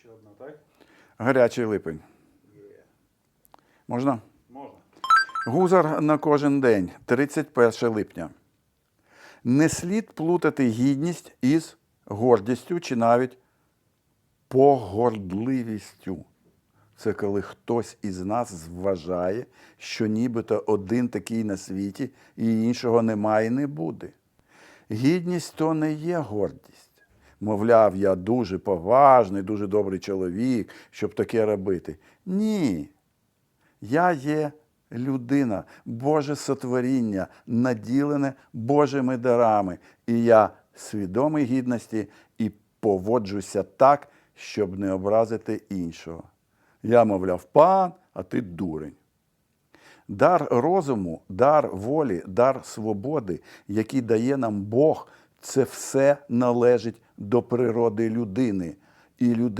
Ще одна, так? Гарячий липень. Є. Можна? Можна. Гузар на кожен день, 31 липня. Не слід плутати гідність із гордістю чи навіть погордливістю. Це коли хтось із нас вважає, що нібито один такий на світі і іншого немає і не буде. Гідність то не є гордість. Мовляв, я дуже поважний, дуже добрий чоловік, щоб таке робити. Ні. Я є людина, Боже сотворіння, наділене Божими дарами. І я свідомий гідності і поводжуся так, щоб не образити іншого. Я, мовляв, пан, а ти дурень. Дар розуму, дар волі, дар свободи, який дає нам Бог, це все належить до природи людини. І людина